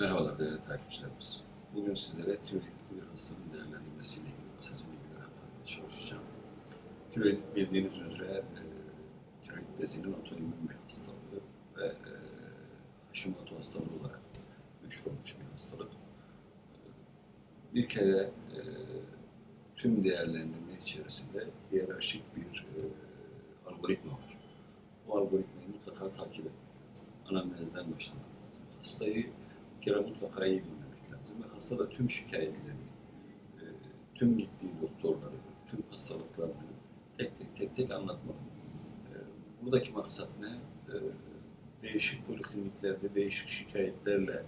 Merhabalar değerli takipçilerimiz. Bugün sizlere tiroiditli bir hastalığın değerlendirmesiyle ilgili kısaca bilgiler aktarmaya çalışacağım. Tiroidit bildiğiniz üzere e, tiroid bezinin otoimmün bir hastalığı ve e, Hashimoto hastalığı olarak meşhur olmuş bir hastalık. E, bir kere e, tüm değerlendirme içerisinde hiyerarşik bir e, algoritma var. Bu algoritmayı mutlaka takip etmek lazım. Anamnezden başlamak lazım. Hastayı bir kere mutlaka iyi bilmemek lazım. Ve hasta da tüm şikayetlerini, e, tüm gittiği doktorları, tüm hastalıklarını tek tek tek tek anlatmalı. E, buradaki maksat ne? E, değişik polikliniklerde değişik şikayetlerle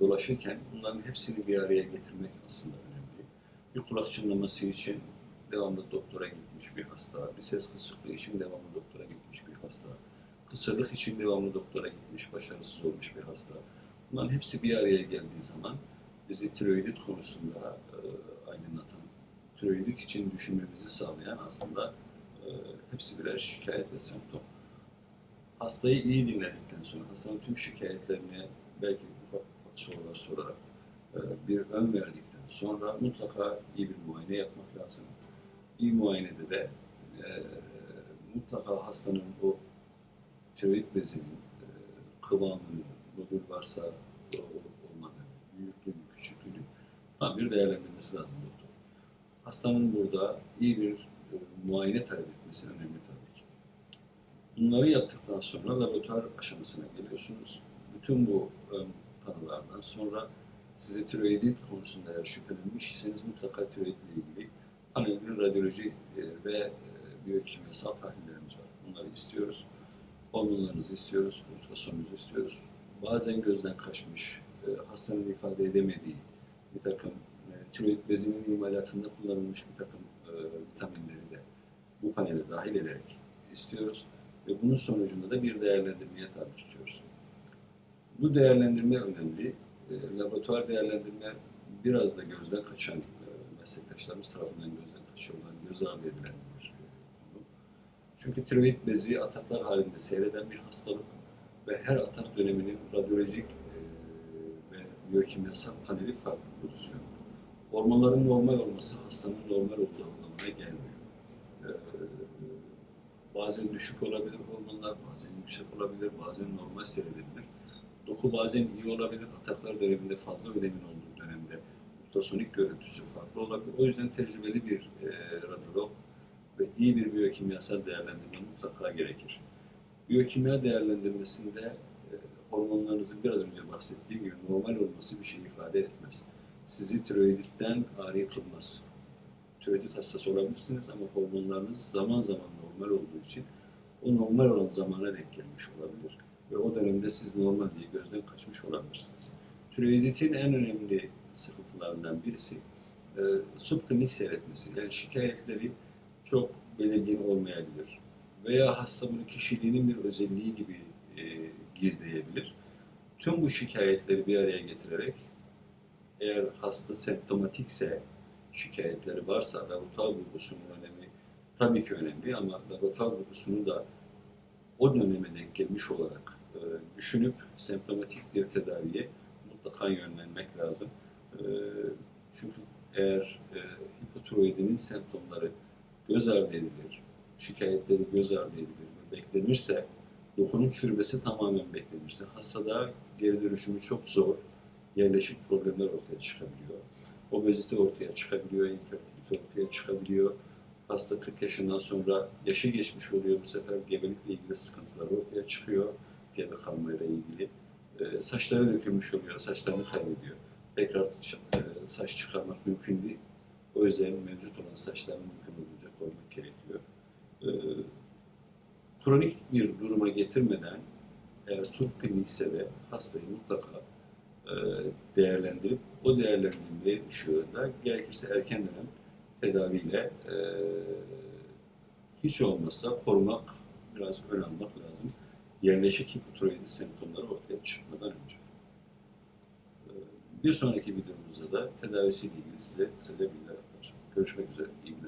dolaşırken bunların hepsini bir araya getirmek aslında önemli. Bir kulak çınlaması için devamlı doktora gitmiş bir hasta, bir ses kısıklığı için devamlı doktora gitmiş bir hasta, kısırlık için devamlı doktora gitmiş, başarısız olmuş bir hasta. Bunların hepsi bir araya geldiği zaman bizi tiroidit konusunda e, aydınlatan, tiroidit için düşünmemizi sağlayan aslında e, hepsi birer şikayet ve semptom. Hastayı iyi dinledikten sonra, hastanın tüm şikayetlerine belki ufak ufak sorular sorarak e, bir ön verdikten sonra mutlaka iyi bir muayene yapmak lazım. İyi muayenede de e, mutlaka hastanın bu tiroid bezinin e, kıvamını, nodül varsa o olmadı, büyüklüğünü, küçüklüğünü tam bir değerlendirmesi lazım doktor. Hastanın burada iyi bir e, muayene talep etmesi önemli tabii ki. Bunları yaptıktan sonra laboratuvar aşamasına geliyorsunuz. Bütün bu ön tanılardan sonra size tiroidit konusunda eğer şüphelenmişseniz mutlaka tiroidle ilgili bir radyoloji e, ve e, biyokimyasal tahlillerimiz var. Bunları istiyoruz. Hormonlarınızı istiyoruz, ultrasonunuzu istiyoruz. Bazen gözden kaçmış, e, hastanın ifade edemediği bir takım e, tiroid bezinin imalatında kullanılmış bir takım e, vitaminleri de bu panele dahil ederek istiyoruz. Ve bunun sonucunda da bir değerlendirmeye tabi tutuyoruz. Bu değerlendirme önemli. E, laboratuvar değerlendirme biraz da gözden kaçan meslektaşlarımız tarafından gözden kaçırılan, göz ardı edilen bir. Çünkü tiroid bezi ataklar halinde seyreden bir hastalık ve her atak döneminin radyolojik e, ve biyokimyasal paneli farklı pozisyon. Hormonların normal olması hastanın normal olduğu anlamına gelmiyor. E, bazen düşük olabilir hormonlar, bazen yüksek olabilir, bazen normal seyredebilir. Doku bazen iyi olabilir, ataklar döneminde fazla ödemin olduğu dönemde ultrasonik görüntüsü farklı olabilir. O yüzden tecrübeli bir e, radyolog ve iyi bir biyokimyasal değerlendirme mutlaka gerekir. Biyokimya değerlendirmesinde e, hormonlarınızın biraz önce bahsettiğim gibi normal olması bir şey ifade etmez. Sizi tiroiditten ari kılmaz. Tiroidit hastası olabilirsiniz ama hormonlarınız zaman zaman normal olduğu için o normal olan zamana denk gelmiş olabilir. Ve o dönemde siz normal diye gözden kaçmış olabilirsiniz. Tiroiditin en önemli sıkıntılarından birisi e, subklinik seyretmesi. Yani şikayetleri çok belirgin olmayabilir. Veya hasta bunu kişiliğinin bir özelliği gibi e, gizleyebilir. Tüm bu şikayetleri bir araya getirerek eğer hasta semptomatikse, şikayetleri varsa laboratuvar bulgusunun önemi tabii ki önemli ama laboratuvar bulgusunu da o döneme denk gelmiş olarak e, düşünüp semptomatik bir tedaviye mutlaka yönlenmek lazım. E, çünkü eğer e, hipotiroidinin semptomları göz ardı edilir, şikayetleri göz ardı edilir ve beklenirse, dokunun çürümesi tamamen beklenirse, hastada geri dönüşümü çok zor, yerleşik problemler ortaya çıkabiliyor. Obezite ortaya çıkabiliyor, infertilite ortaya çıkabiliyor. Hasta 40 yaşından sonra yaşı geçmiş oluyor. Bu sefer gebelikle ilgili sıkıntılar ortaya çıkıyor. Gebe kalmayla ilgili. Ee, saçları dökülmüş oluyor, saçlarını kaybediyor. Tekrar e, saç çıkarmak mümkün değil. O yüzden mevcut olan saçlarını mümkün gerekiyor. Ee, kronik bir duruma getirmeden eğer çok klinikse de hastayı mutlaka e, değerlendirip o değerlendirme ışığında gerekirse erken dönem tedaviyle e, hiç olmazsa korumak, biraz ön almak lazım. Yerleşik hipotiroidi semptomları ortaya çıkmadan önce. E, bir sonraki videomuzda da tedavisiyle ilgili size kısaca bilgiler aktaracağım. Görüşmek üzere, iyi günler.